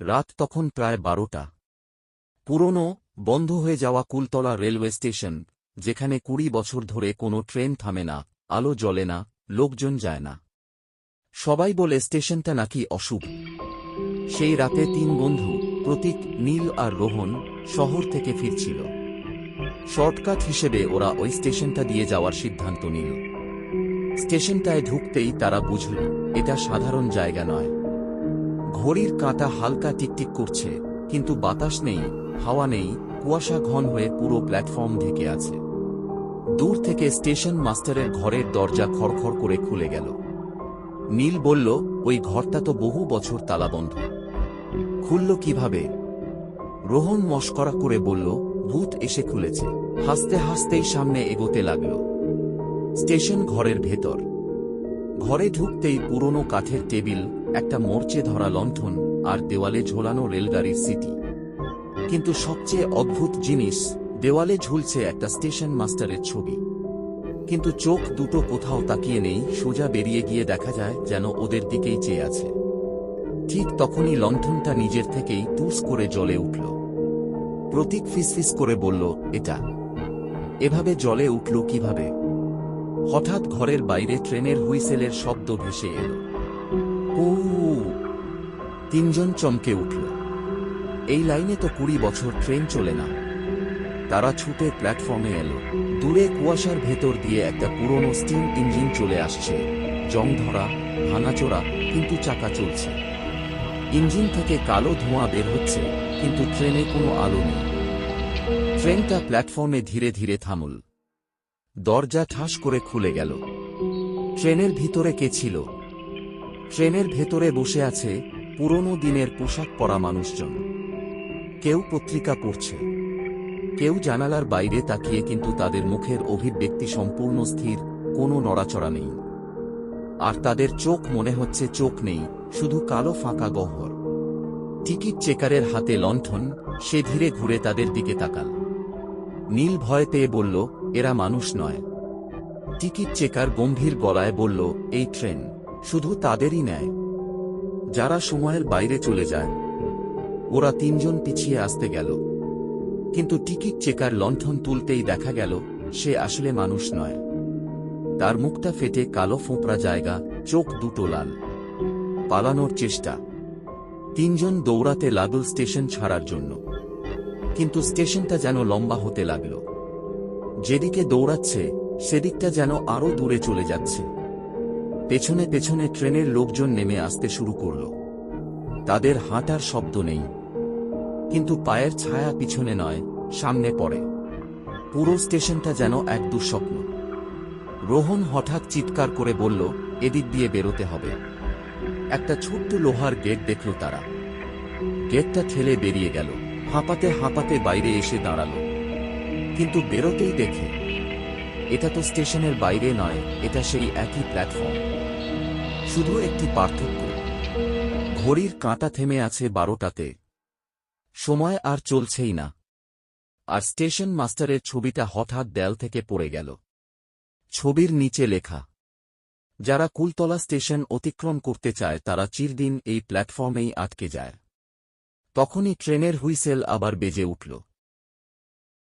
রাত তখন প্রায় বারোটা। পুরনো, বন্ধ হয়ে যাওয়া কুলতলা রেলওয়ে স্টেশন, যেখানে কুড়ি বছর ধরে কোনো ট্রেন থামে না, আলো জ্বলে না, লোকজন যায় না। সবাই বলে স্টেশনটা নাকি অশুভ। সেই রাতে তিন বন্ধু, প্রতীক, নীল আর রোহন, শহর থেকে ফিরছিল। শর্টকাট হিসেবে ওরা ওই স্টেশনটা দিয়ে যাওয়ার সিদ্ধান্ত নিল। স্টেশনটায় ঢুকতেই তারা বুঝল, এটা সাধারণ জায়গা নয়। ঘড়ির কাঁটা হালকা টিকটিক করছে, কিন্তু বাতাস নেই, হাওয়া নেই, কুয়াশা ঘন হয়ে পুরো প্ল্যাটফর্ম ঢেকে আছে। দূর থেকে স্টেশন মাস্টারের ঘরের দরজা খড়খড় করে খুলে গেল। নীল বলল, ওই ঘরটা তো বহু বছর তালাবন্ধ। খুলল কীভাবে? রোহন মস্করা করে বলল, ভূত এসে খুলেছে। হাসতে হাসতেই সামনে এগোতে লাগল। স্টেশন ঘরের ভেতর। ঘরে ঢুকতেই পুরনো কাঠের টেবিল, একটা মোর্চে ধরা লণ্ঠন আর দেওয়ালে ঝোলানো রেলগাড়ির সিটি। কিন্তু সবচেয়ে অদ্ভুত জিনিস, দেওয়ালে ঝুলছে একটা স্টেশন মাস্টারের ছবি। কিন্তু চোখ দুটো কোথাও তাকিয়ে নেই, সোজা বেরিয়ে গিয়ে দেখা যায় যেন ওদের দিকেই চেয়ে আছে। ঠিক তখনই লণ্ঠনটা নিজের থেকেই টুস করে জলে উঠল। প্রতীক ফিসফিস করে বলল, এটা। এভাবে জলে উঠল কীভাবে? হঠাৎ ঘরের বাইরে ট্রেনের হুইসেলের শব্দ ভেসে এল। উ তিনজন চমকে উঠল। এই লাইনে তো কুড়ি বছর ট্রেন চলে না। তারা ছুটে প্ল্যাটফর্মে এলো। দূরে কুয়াশার ভেতর দিয়ে একটা পুরনো স্টিম ইঞ্জিন চলে আসছে। জং ধরা ভাঙাচোরা, কিন্তু চাকা চলছে। ইঞ্জিন থেকে কালো ধোঁয়া বের হচ্ছে, কিন্তু ট্রেনে কোনো আলো নেই। ট্রেনটা প্ল্যাটফর্মে ধীরে ধীরে থামল। দরজা ঠাস করে খুলে গেল। ট্রেনের ভিতরে কে ছিল? ট্রেনের ভেতরে বসে আছে পুরনো দিনের পোশাক পরা মানুষজন। কেউ পত্রিকা পড়ছে। কেউ জানালার বাইরে তাকিয়ে কিন্তু তাদের মুখের অভিব্যক্তি সম্পূর্ণ স্থির, কোনো নড়াচড়া নেই। আর তাদের চোখ মনে হচ্ছে চোখ নেই, শুধু কালো ফাঁকা গহ্বর। টিকিট চেকারের হাতে লণ্ঠন, সে ধীরে ঘুরে তাদের দিকে তাকাল। নীল ভয় পেয়ে বলল এরা মানুষ নয়। টিকিট চেকার গম্ভীর গলায় বলল, এই ট্রেন শুধু তাদেরই নেয়। যারা সময়ের বাইরে চলে যায়। ওরা তিনজন পিছিয়ে আসতে গেল। কিন্তু টিকিট চেকার লণ্ঠন তুলতেই দেখা গেল, সে আসলে মানুষ নয়। তার মুখটা ফেটে কালো ফোঁপড়া জায়গা, চোখ দুটো লাল। পালানোর চেষ্টা। তিনজন দৌড়াতে লাগল স্টেশন ছাড়ার জন্য। কিন্তু স্টেশনটা যেন লম্বা হতে লাগল। যেদিকে দৌড়াচ্ছে, সেদিকটা যেন আরও দূরে চলে যাচ্ছে। পেছনে পেছনে ট্রেনের লোকজন নেমে আসতে শুরু করল। তাদের হাঁটার শব্দ নেই। কিন্তু পায়ের ছায়া পিছনে নয়, সামনে পড়ে। পুরো স্টেশনটা যেন এক দুঃস্বপ্ন। রোহন হঠাৎ চিৎকার করে বলল, এদিক দিয়ে বেরোতে হবে। একটা ছোট্ট লোহার গেট দেখল তারা। গেটটা ঠেলে বেরিয়ে গেল। হাঁপাতে হাঁপাতে বাইরে এসে দাঁড়াল। কিন্তু বেরোতেই দেখে। এটা তো স্টেশনের বাইরে নয়, এটা সেই একই প্ল্যাটফর্ম শুধু একটি পার্থক্য, ঘড়ির কাঁটা থেমে আছে বারোটাতে। সময় আর চলছেই না। আর স্টেশন মাস্টারের ছবিটা হঠাৎ দেয়াল থেকে পড়ে গেল। ছবির নিচে লেখা, যারা কুলতলা স্টেশন অতিক্রম করতে চায়, তারা চিরদিন এই প্ল্যাটফর্মেই আটকে যায়। তখনই ট্রেনের হুইসেল আবার বেজে উঠল।